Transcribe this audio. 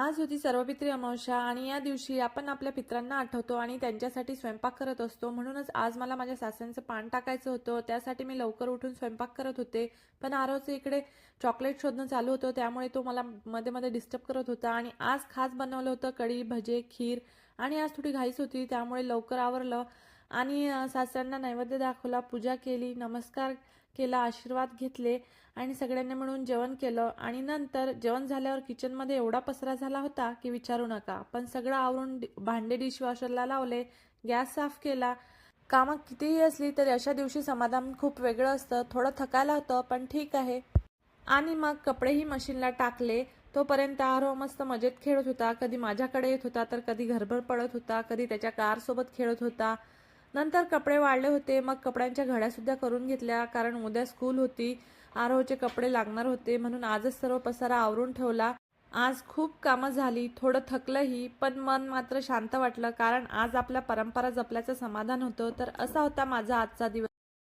आज होती सर्वपित्री अमावस्या आणि या दिवशी आपण आपल्या पित्रांना आठवतो आणि त्यांच्यासाठी स्वयंपाक करत असतो. म्हणूनच आज मला माझ्या सासऱ्यांचं पान टाकायचं होतं. त्यासाठी मी लवकर उठून स्वयंपाक करत होते. पण आरोचं इकडे चॉकलेट शोधणं चालू होतं. त्यामुळे तो मला मध्ये मध्ये डिस्टर्ब करत होता. आणि आज खास बनवलं होतं कढी भजे खीर आणि आज थोडी घाईच होती. त्यामुळे लवकर आवरलं. आणि सासऱ्यांना नैवेद्य दाखवला पूजा केली नमस्कार केला आशीर्वाद घेतले आणि सगळ्यांनी मिळून जेवण केलं. आणि नंतर जेवण झाल्यावर किचनमध्ये एवढा पसरा झाला होता की विचारू नका. पण सगळं आवरून डि- भांडे डिशवॉशरला लावले गॅस साफ केला. कामं कितीही असली तरी अशा दिवशी समाधान खूप वेगळं असतं. थोडं थकायला होतं पण ठीक आहे. आणि मग कपडेही मशीनला टाकले. तोपर्यंत आरो मस्त मजेत खेळत होता. कधी माझ्याकडे येत होता तर कधी घरभर पडत होता. कधी त्याच्या कारसोबत खेळत होता. नंतर कपडे वाढले होते. मग कपड्यांच्या घड्या सुद्धा करून घेतल्या कारण उद्या स्कूल होती. आरोहचे कपडे लागणार होते म्हणून आजच सर्व पसारा आवरून ठेवला. आज खूप कामं झाली थोडं थकलंही पण मन मात्र शांत वाटलं कारण आज आपल्या परंपरा जपल्याचं समाधान होतं. तर असा होता माझा आजचा दिवस.